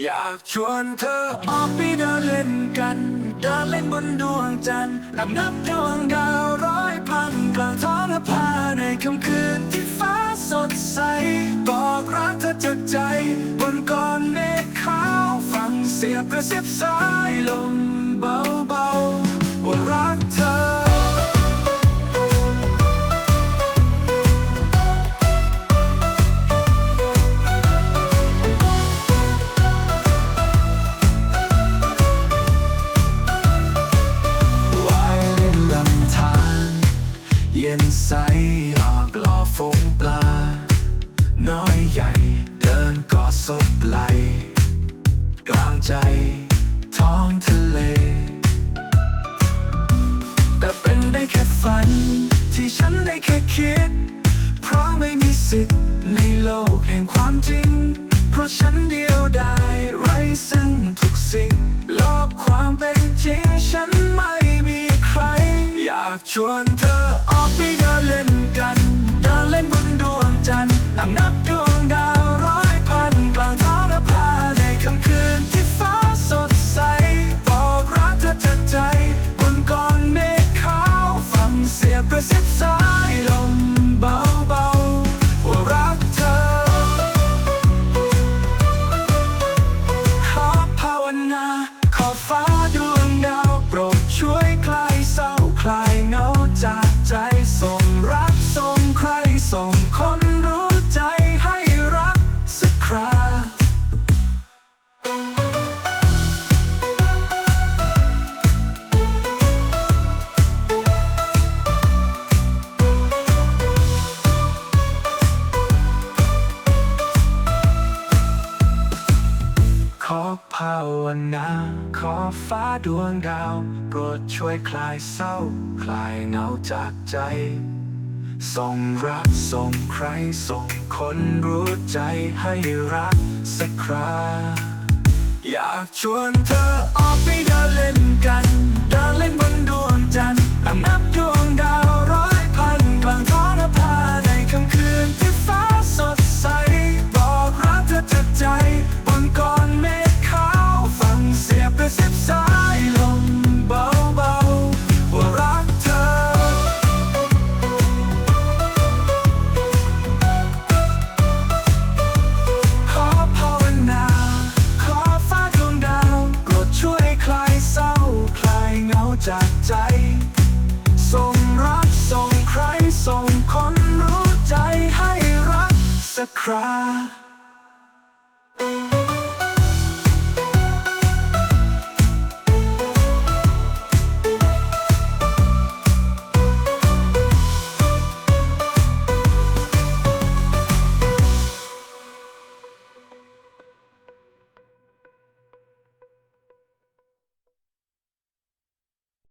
อยากชวนเธอออกไปเดินเล่นกันเดินเล่นบนดวงจันทร์นับนับดวงดาวร้อยพันกลางท้องนภาในค่ำคืนที่ฟ้าสดใสบอกรักเธอจากใจ บนก้อนเมฆขาวฟังเสียงกระซิบสายลมเบา เย็นใสออกล่อฟงปลา น้อยใหญ่เดินกอดศพไหล กลางใจท้องทะเล แต่เป็นได้แค่ฝัน ที่ฉันได้แค่คิด เพราะไม่มีสิทธิ์ในโลกแห่งความจริง เพราะฉันเดียวดายไร้ซึ่งทุกสิ่งโลกความเป็นจริงฉันไม่มีใคร อยากชวนเธอ ภาวนา ขอฟ้าดวงดาว โปรดช่วยคลายเศร้า คลายเหงาจากใจ ส่งรักส่งใครส่งคนรู้ใจให้รักสักครา อยากชวนเธอออกไปเดินเล่นกัน จากใจส่งรักส่งใครส่งคนรู้ใจให้รักสักครา